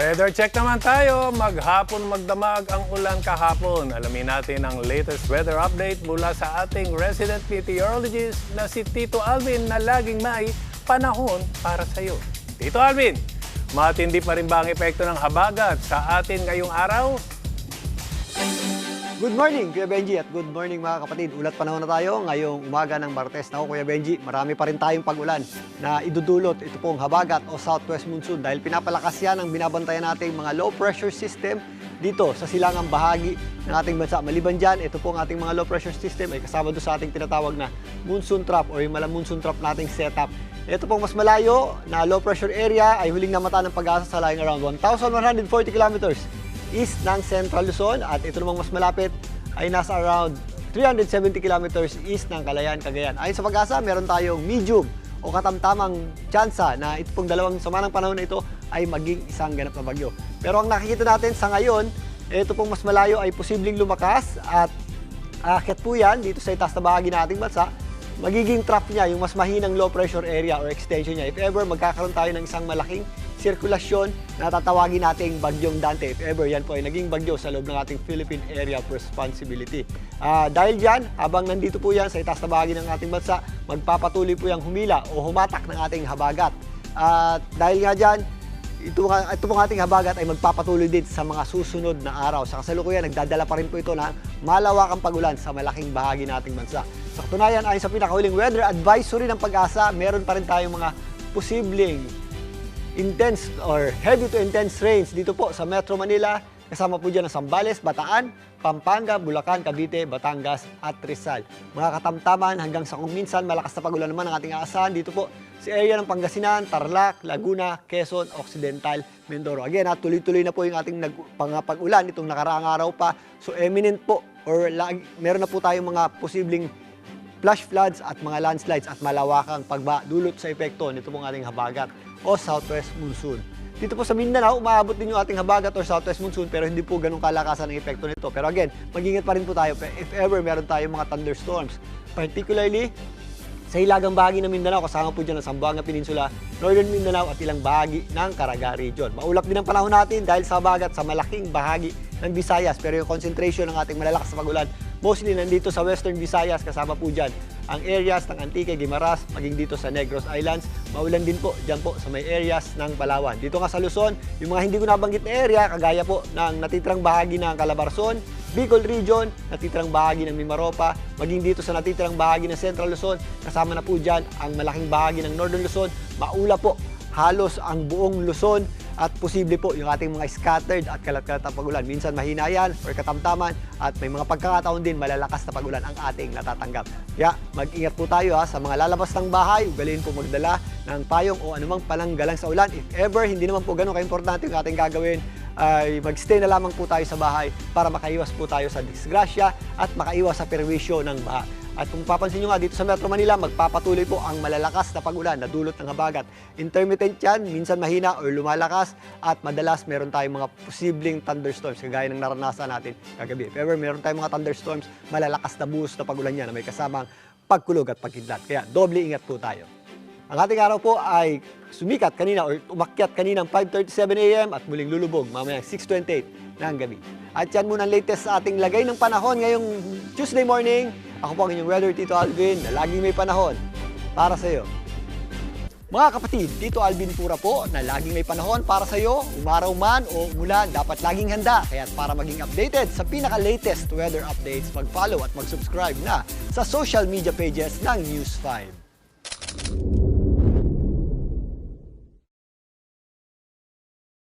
Weather check naman tayo. Maghapon magdamag ang ulan kahapon. Alamin natin ang latest weather update mula sa ating resident meteorologist na si Tito Alvin na laging may panahon para sa iyo. Tito Alvin, matindi pa rin ba ang epekto ng habagat sa atin ngayong araw? Good morning, Kuya Benji, at good morning mga kapatid. Ulat panahon na tayo ngayong umaga ng Martes. Naku, Kuya Benji, marami pa rin tayong pag-ulan na idudulot ito pong habagat o southwest monsoon dahil pinapalakas yan ang binabantayan nating mga low pressure system dito sa silangang bahagi ng ating bansa. Maliban dyan, ito pong ating mga low pressure system ay kasama doon sa ating tinatawag na monsoon trap o yung mala monsoon trap nating setup. Ito pong mas malayo na low pressure area ay huling namata ng pag-asa sa lying around 1,140 kilometers east ng Central Luzon at ito namang mas malapit ay nasa around 370 kilometers east ng Calayan, Cagayan. Ayon sa pag-asa, meron tayong medium o katamtamang tsansa na ito pong dalawang sama panahon na ito ay maging isang ganap na bagyo. Pero ang nakikita natin sa ngayon, ito pong mas malayo ay posibleng lumakas at aakyat po yan dito sa itaas na bahagi ng ating bansa magiging trap niya, yung mas mahinang low pressure area or extension niya. If ever magkakaroon tayo ng isang malaking sirkulasyon na tatawagin nating bagyong Dante. If ever yan po ay naging bagyo sa loob ng ating Philippine Area of Responsibility. Ah, dahil dyan, habang nandito po yan sa itaas na bahagi ng ating bansa, magpapatuloy po yung humila o humatak ng ating habagat. At dahil nga dyan, ito, ito pong ating habagat ay magpapatuloy din sa mga susunod na araw. Sa kasalukuyan, nagdadala pa rin po ito ng malawakang pagulan sa malaking bahagi nating bansa. Sa katunayan, ayon sa pinakahuling weather advisory ng pag-asa, meron pa rin tayong mga posibleng intense or heavy to intense rains dito po sa Metro Manila. Kasama po dyan ang Sambales, Bataan, Pampanga, Bulacan, Cavite, Batangas at Rizal. Mga katamtaman hanggang sa kung minsan malakas na pagulan naman ang ating aasahan dito po sa area ng Pangasinan, Tarlac, Laguna, Quezon, Occidental, Mindoro. Again, tuloy-tuloy na po yung ating pangapag-ulan itong nakaraang araw pa. So eminent po or meron na po tayong mga posibleng flash floods at mga landslides at malawakang pagdulot sa epekto nito pong ating habagat o southwest monsoon. Dito po sa Mindanao, umaabot din yung ating habagat or southwest monsoon pero hindi po ganun kalakasan ang epekto nito. Pero again, mag-ingat pa rin po tayo if ever meron tayong mga thunderstorms. Particularly, sa hilagang bahagi ng Mindanao, kasama po dyan ang Zamboanga Peninsula, Northern Mindanao at ilang bahagi ng Caraga Region. Maulap din ang panahon natin dahil sa habagat sa malaking bahagi ng Visayas. Pero yung concentration ng ating malalakas na pagulan, mostly nandito sa Western Visayas, kasama po dyan ang areas ng Antique, Guimaras, maging dito sa Negros Islands. Maulan din po dyan po sa may areas ng Palawan. Dito nga sa Luzon, yung mga hindi ko nabanggit na area, kagaya po ng natitirang bahagi ng Calabarzon, Bicol Region, natitirang bahagi ng Mimaropa, maging dito sa natitirang bahagi ng Central Luzon, kasama na po dyan ang malaking bahagi ng Northern Luzon, maula po halos ang buong Luzon at posible po yung ating mga scattered at kalat-kalat na pagulan. Minsan mahina yan or katamtaman at may mga pagkakataon din malalakas na pagulan ang ating natatanggap. Kaya mag-ingat po tayo ha, sa mga lalabas ng bahay, ugaliin po magdala ng payong o anumang pananggalang sa ulan. If ever, hindi naman po ganun ka-importante yung ating gagawin, ay magstay na lamang po tayo sa bahay para makaiwas po tayo sa disgrasya at makaiwas sa perwisyo ng baha. At kung papansin nyo nga dito sa Metro Manila, magpapatuloy po ang malalakas na pagulan na dulot ng habagat. Intermittent yan, minsan mahina or lumalakas at madalas meron tayong mga posibleng thunderstorms kagaya ng naranasan natin kagabi. If ever meron tayong mga thunderstorms, malalakas na buhos na pagulan yan na may kasamang pagkulog at pagkidlat. Kaya doble ingat po tayo. Ang ating araw po ay sumikat kanina or umakyat kanina ng 5.37 a.m. at muling lulubog mamayang 6.28 ng gabi. At yan muna ang latest sa ating lagay ng panahon ngayong Tuesday morning. Ako po ang inyong weather Tito Alvin na laging may panahon para sa iyo. Mga kapatid, dito Alvin Pura po na laging may panahon para sa iyo, umaraw man o umulan, dapat laging handa. Kaya para maging updated sa pinaka-latest weather updates, mag-follow at mag-subscribe na sa social media pages ng News 5.